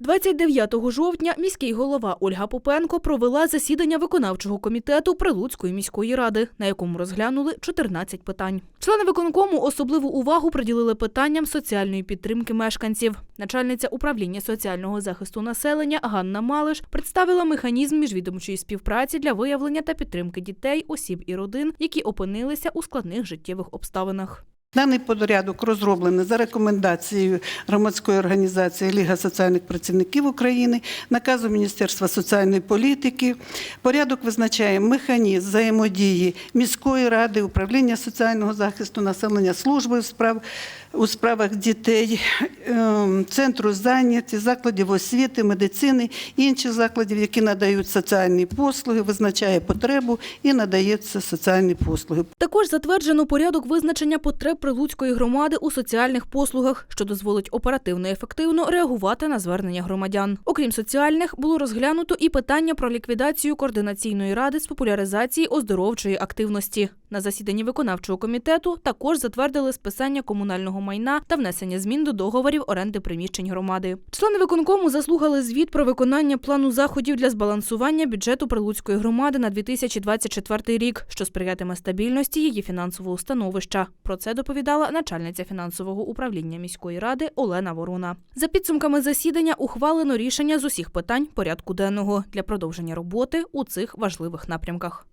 29 жовтня міський голова Ольга Попенко провела засідання виконавчого комітету Прилуцької міської ради, на якому розглянули 14 питань. Члени виконкому особливу увагу приділили питанням соціальної підтримки мешканців. Начальниця управління соціального захисту населення Ганна Малиш представила механізм міжвідомчої співпраці для виявлення та підтримки дітей, осіб і родин, які опинилися у складних життєвих обставинах. Даний порядок розроблений за рекомендацією громадської організації Ліга соціальних працівників України, наказу Міністерства соціальної політики. Порядок визначає механізм взаємодії міської ради, управління соціального захисту населення, служби у справ у справах дітей, ем, центру зайняті, закладів освіти, медицини, інших закладів, які надають соціальні послуги, визначає потребу і надаються соціальні послуги. Також затверджено порядок визначення потреб Прилуцької громади у соціальних послугах, що дозволить оперативно і ефективно реагувати на звернення громадян. Окрім соціальних, було розглянуто і питання про ліквідацію координаційної ради з популяризації оздоровчої активності. На засіданні виконавчого комітету також затвердили списання комунального майна та внесення змін до договорів оренди приміщень громади. Члени виконкому заслухали звіт про виконання плану заходів для збалансування бюджету Прилуцької громади на 2024 рік, що сприятиме стабільності її фінансового становища. Про це доповідала начальниця фінансового управління міської ради Олена Ворона. За підсумками засідання ухвалено рішення з усіх питань порядку денного для продовження роботи у цих важливих напрямках.